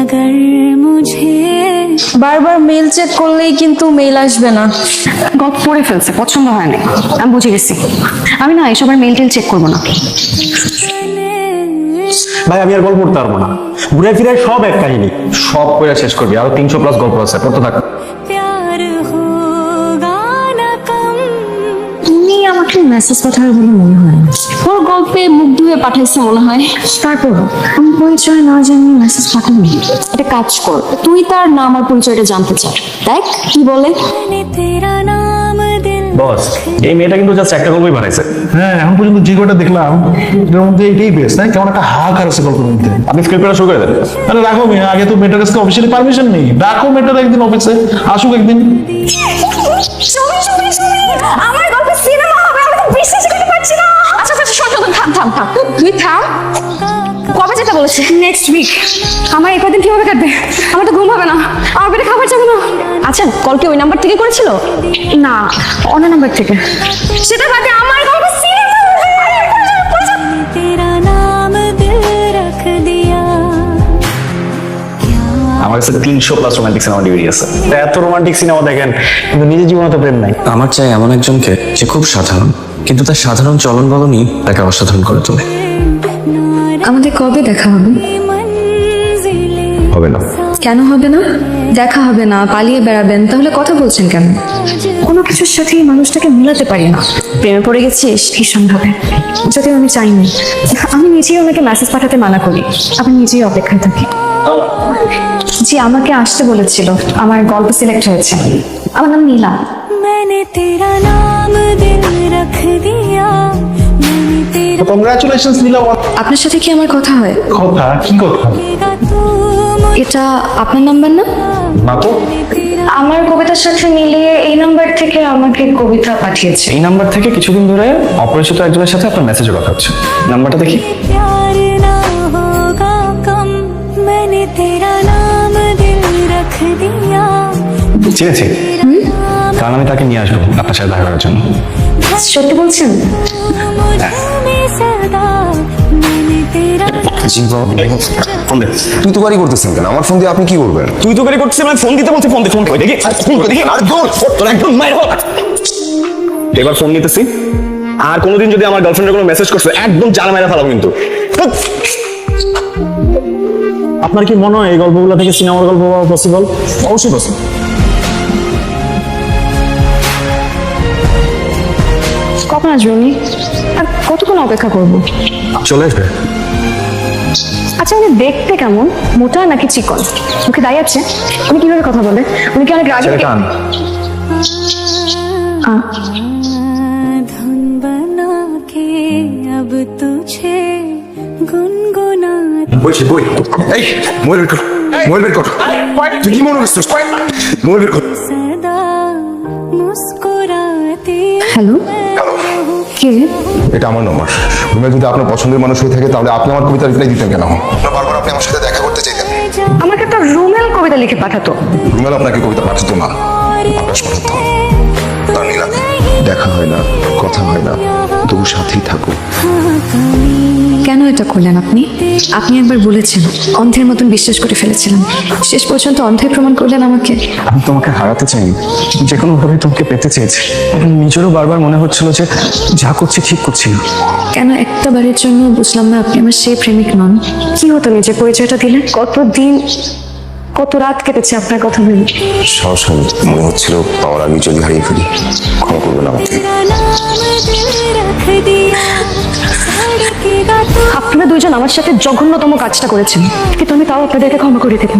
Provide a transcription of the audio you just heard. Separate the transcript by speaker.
Speaker 1: अगर मुझे
Speaker 2: বারবার মেল চেক করলেই কিন্তু মেল আসবে না
Speaker 3: গল্প পড়ে ফেলছে পছন্দ হয় না আমি বুঝে গেছি আমি না এসবের মেল টেল চেক করবো না
Speaker 4: ভাই আমি আর গল্প পড়তে পারবো না ঘুরে ফিরে সব এক কাহিনী
Speaker 5: সব করে শেষ করবি আরো তিনশো প্লাস গল্প আছে পড়তে থাক
Speaker 2: আপনার মেসেজ পাঠাবে বলে মনে হয় ওর গল্পে মুখ ধুয়ে পাঠাইছে মনে হয়। তারপর আমি পরিচয় না জানিয়ে মেসেজ পাঠাবো। এটা কাজ কর তুই তার নাম আর পরিচয়টা জানতে চাই দেখ কি বলে?
Speaker 5: বস এই মেয়েটা কিন্তু জাস্ট একটা গল্পই বানাইছে।
Speaker 6: হ্যাঁ এখন পর্যন্ত যে কটা দেখলাম এর মধ্যে এটাই বেস্ট না? কেমন একটা হাহাকার আছে গল্পের মধ্যে।
Speaker 5: আপনি স্ক্রিপ্টটা করে দেন।
Speaker 6: আরে রাখো মেয়ে আগে তো মেয়েটার কাছে অফিসিয়ালি পারমিশন নেই। রাখো মেয়েটার একদিন অফিসে আসুক একদিন।
Speaker 2: আমার গল্পে পারছি না। আচ্ছা আচ্ছা শোন থাম থাম থাম। তুই থাম। কবে যেতে বলেছে? নেক্সট উইক আমার এই কদিন কীভাবে কাটবে? আমার তো ঘুম হবে না। আমার পেটে খাবার যাবে না। আচ্ছা কল কি ওই নাম্বার থেকে করেছিল? না অন্য নাম্বার থেকে। সেটা বাদে আমার গল্প
Speaker 5: কাছে তিনশো প্লাস রোমান্টিক সিনেমা ডিভিডি আছে।
Speaker 4: এত রোমান্টিক সিনেমা দেখেন কিন্তু নিজের জীবনে তো প্রেম নাই।
Speaker 7: আমার চাই এমন একজনকে যে খুব সাধারণ কিন্তু তার সাধারণ চলন বলনই তাকে অসাধারণ করে তোলে।
Speaker 2: আমাদের কবে দেখা হবে?
Speaker 5: হবে না।
Speaker 2: কেন হবে না? দেখা হবে না পালিয়ে বেড়াবেন তাহলে কথা বলছেন কেন? কোনো কিছুর সাথে মানুষটাকে মিলাতে পারি না। প্রেমে পড়ে গেছিস ভীষণভাবে যদি আমি চাইনি আমি নিজেই ওনাকে মেসেজ পাঠাতে মানা করি। আমি নিজেই অপেক্ষায় থাকি। জি আমাকে আসতে বলেছিল। আমার গল্প সিলেক্ট হয়েছে। আমার নাম নীলা। আপনার সাথে কি আমার কথা হয়?
Speaker 6: কথা? কি কথা?
Speaker 2: এটা আপনার নাম্বার না? আমার কবিতার সাথে মিলিয়ে এই নাম্বার থেকে আমাকে কবিতা পাঠিয়েছে।
Speaker 5: এই নাম্বার থেকে কিছুদিন ধরে অপরিচিত একজনের সাথে আপনার মেসেজ রাখা হচ্ছে। নাম্বারটা দেখি।
Speaker 1: তেরা
Speaker 5: চেয়েছি কারণ আমি তাকে নিয়ে আসব আপনার সাথে দেখা করার জন্য।
Speaker 2: হ্যাঁ, সত্যি বলছেন?
Speaker 5: হ্যাঁ।
Speaker 8: তুই তো আমার ফোন দিয়ে আপনি কি করবেন?
Speaker 5: তুই তো মানে ফোন দিতে বলছি ফোন ফোন করে দেখি। ফোন দেখি। আর তোর একদম মায়ের এবার ফোন নিতেছি আর কোনোদিন যদি আমার গার্লফ্রেন্ডের কোনো মেসেজ করছে একদম জানা মেরা ফেলাবো কিন্তু।
Speaker 4: আপনার কি মনে হয় এই গল্পগুলো থেকে সিনেমার গল্প পাওয়া পসিবল
Speaker 6: অবশ্যই বসে
Speaker 2: কখন আসবে উনি আর কতক্ষণ অপেক্ষা করব
Speaker 5: চলে আসবে
Speaker 2: আচ্ছা উনি দেখতে কেমন মোটা নাকি চিকন মুখে দাঁড়িয়ে আছে উনি কিভাবে কথা বলে উনি কি অনেক রাগে
Speaker 5: ছেলে টান
Speaker 2: আহ,
Speaker 1: धुन बना के अब तुझे गुनगुनाती
Speaker 8: বলছি বই। এই মোবাইল বের কর মোবাইল বের কর। তুই কি মনে করছিস? মোবাইল বের কর।
Speaker 2: কে?
Speaker 8: এটা আমার নম্বর রুমে যদি আপনার পছন্দের মানুষ হয়ে থাকে তাহলে আপনি আমার কবিতা রিপ্লাই দিতেন কেন? বারবার আপনি আমার সাথে দেখা করতে চাইতেন।
Speaker 2: আমাকে একটা রুমেল কবিতা লিখে পাঠাতো।
Speaker 8: রুমেল আপনাকে কবিতা পাঠাতো না। আকাশ পাঠাতো দেখা হয় না কথা হয় না তবু সাথেই থাকো।
Speaker 2: কেন এটা করলেন আপনি? আপনি একবার বলেছেন অন্ধের মতন বিশ্বাস করে ফেলেছিলেন শেষ পর্যন্ত অন্ধে প্রমাণ করলেন আমাকে।
Speaker 7: আমি তোমাকে হারাতে চাইনি যে কোনো ভাবে তোমাকে পেতে চেয়েছি। নিজেরও বারবার মনে হচ্ছিল যে যা করছি ঠিক করছি না।
Speaker 2: কেন একটা বারের জন্য বুঝলাম না আপনি আমার সেই প্রেমিক নন? কি হতো নিজে পরিচয়টা দিলেন কতদিন কত রাত কেটেছে আপনার কথা ভেবে?
Speaker 8: সাহস হয়নি। মনে হচ্ছিল পাওয়ার আগে যদি হারিয়ে ফেলি। ক্ষমা করবেন আমাকে।
Speaker 2: আপনারা দুজন আমার সাথে জঘন্যতম কাজটা করেছেন। কিন্তু আমি তাও আপনাদেরকে ক্ষমা করে দেবেন